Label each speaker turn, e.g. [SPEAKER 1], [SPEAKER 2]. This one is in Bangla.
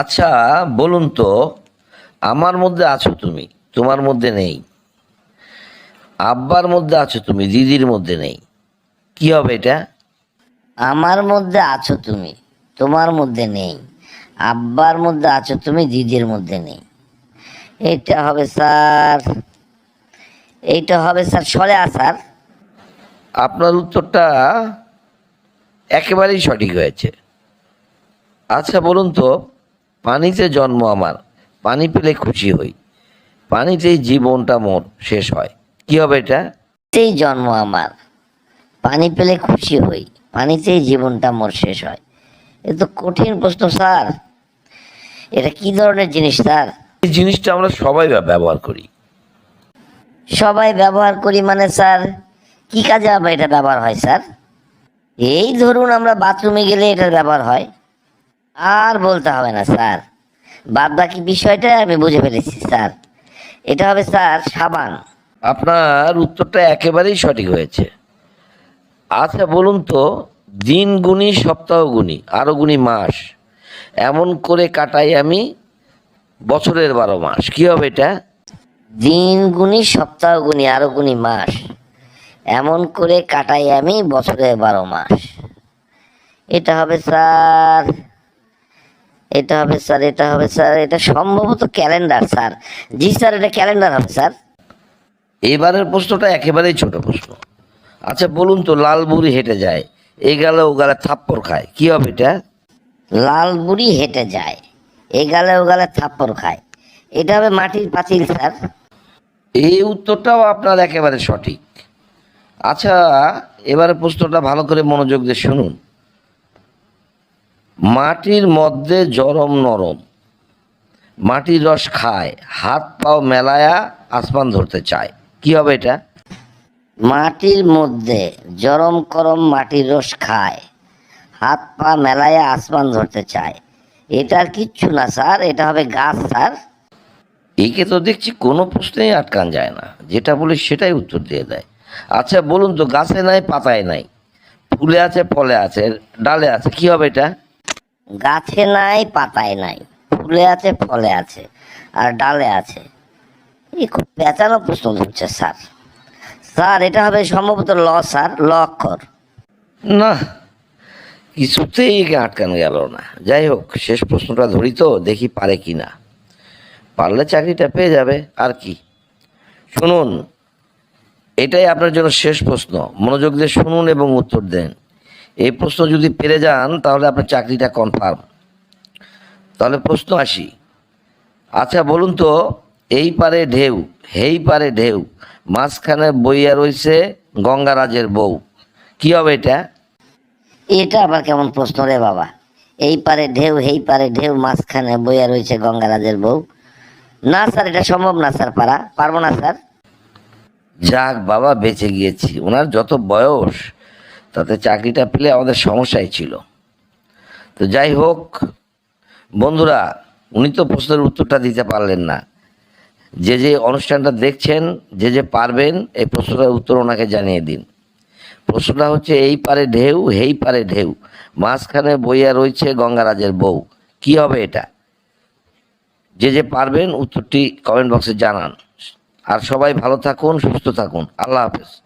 [SPEAKER 1] আচ্ছা বলুন তো আমার মধ্যে আছো তুমি তোমার মধ্যে নেই। আব্বার মধ্যে আছো তুমি দিদির মধ্যে নেই। কি হবে এটা?
[SPEAKER 2] আমার মধ্যে আছো তুমি তোমার মধ্যে নেই। আব্বার মধ্যে আছো তুমি দিদির মধ্যে নেই। এটা হবে স্যার এইটা হবে স্যার সরে আসার
[SPEAKER 1] আপনার উত্তরটা একেবারেই সঠিক হয়েছে। আচ্ছা বলুন তো পানিতে জন্ম আমার পানি পেলে খুশি হই। পানিতেই জীবনটা মোর শেষ হয়। কি হবে এটা?
[SPEAKER 2] সেই জন্ম আমার পানি পেলে খুশি হই। পানিতেই জীবনটা মোর শেষ হয়। এ তো কঠিন প্রশ্ন স্যার। এটা কি ধরনের জিনিস স্যার?
[SPEAKER 1] এই জিনিসটা আমরা সবাই ব্যবহার করি।
[SPEAKER 2] সবাই ব্যবহার করি মানে স্যার কি কাজে আবার এটা ব্যবহার হয় স্যার? এই ধরুন আমরা বাথরুমে গেলে এটার ব্যবহার হয়। আর বলতে হবে না স্যার। বাদ বাকি বিষয়টা আমি বুঝে ফেলেছি স্যার। এটা হবে স্যার সাবান।
[SPEAKER 1] আপনার উত্তরটা একেবারেই সঠিক হয়েছে। আচ্ছা বলুন তো দিন গুণী সপ্তাহ গুণী আরও গুণী মাস এমন করে কাটাই আমি বছরের বারো মাস। কি হবে এটা?
[SPEAKER 2] দিন গুনি সপ্তাহ গুনি আরও গুনি মাস এমন করে কাটাই আমি বছরের বারো মাস। এটা হবে স্যার এটা হবে স্যার এটা হবে স্যার এটা সম্ভবত ক্যালেন্ডার স্যার। জি স্যার এটা ক্যালেন্ডার হবে স্যার।
[SPEAKER 1] এবারের প্রশ্নটা একেবারেই ছোট প্রশ্ন। আচ্ছা বলুন তো লাল বুড়ি হেঁটে যায় এ গেলে ও গেলে থাপ্পড় খায় কি হবে এটা?
[SPEAKER 2] লাল বুড়ি হেঁটে যায় এ গালে ও গালে থাপ্পড় খায়। এটা হবে মাটির পাঁচিল স্যার।
[SPEAKER 1] এই উত্তরটাও আপনার একেবারে সঠিক। আচ্ছা এবারে প্রশ্নটা ভালো করে মনোযোগ দিয়ে শুনুন। মাটির মধ্যে জরম নরম। মাটির রস খায় হাত পাও মেলায়া আসমান ধরতে চায়। কি হবে এটা?
[SPEAKER 2] মাটির মধ্যে জরম করম মাটির রস খায় হাত পা মেলায় আসমান ধরতে চায়। এটা আর কিচ্ছু না স্যার। এটা হবে গাছ স্যার।
[SPEAKER 1] একে তো দেখছি কোনো প্রশ্নেই আটকান যায় না। যেটা বলি সেটাই উত্তর দিয়ে দেয়। আচ্ছা বলুন তো গাছে নাই পাতায় নাই। ফুলে আছে ফলে আছে ডালে আছে। কি হবে এটা?
[SPEAKER 2] গাছে নাই, পাতায় নাই। ফুলে আছে, ফলে আছে, আর ডালে আছে। এই খুব পেঁচানো প্রশ্ন ধরছে, স্যার। স্যার, এটা হবে সম্ভবত ল, স্যার, ল অক্ষর।
[SPEAKER 1] না, কিছুতেই একে আটকানো গেল না। যাই হোক, শেষ প্রশ্নটা ধরি তো, দেখি পারে কি না। পারলে চাকরিটা পেয়ে যাবে, আর কি। শুনুন, এটাই আপনার জন্য শেষ প্রশ্ন। মনোযোগ দিয়ে শুনুন এবং উত্তর দেন। এই প্রশ্ন যদি পেরে যান তাহলে আপনার চাকরিটা কনফার্ম তাহলে প্রশ্ন আসি। আচ্ছা বলুন তো এই পারে ঢেউ হেই পারে ঢেউ মাঝখানে বইয়া রইছে গঙ্গারাজের বউ। কি হবে এটা?
[SPEAKER 2] এটা আবার কেমন প্রশ্ন রে বাবা? এই পারে ঢেউ হেই পারে ঢেউ মাঝখানে বইয়া রয়েছে গঙ্গারাজের বউ। না স্যার এটা সম্ভব না স্যার পারা পারব না স্যার।
[SPEAKER 1] যাক বাবা বেঁচে গিয়েছি। ওনার যত বয়স তাতে চাকরিটা পেলে আমাদের সমস্যাই ছিল। তো যাই হোক, বন্ধুরা, উনি তো প্রশ্নের উত্তরটা দিতে পারলেন না। যে যে অনুষ্ঠানটা দেখছেন, যে যে পারবেন, এই প্রশ্নটার উত্তর ওনাকে জানিয়ে দিন। প্রশ্নটা হচ্ছে, এই পারে ঢেউ, হেই পারে ঢেউ। মাঝখানে বইয়া রয়েছে গঙ্গারাজের বউ। কি হবে এটা? যে যে পারবেন, উত্তরটি কমেন্ট বক্সে জানান। আর সবাই ভালো থাকুন, সুস্থ থাকুন। আল্লাহ হাফেজ।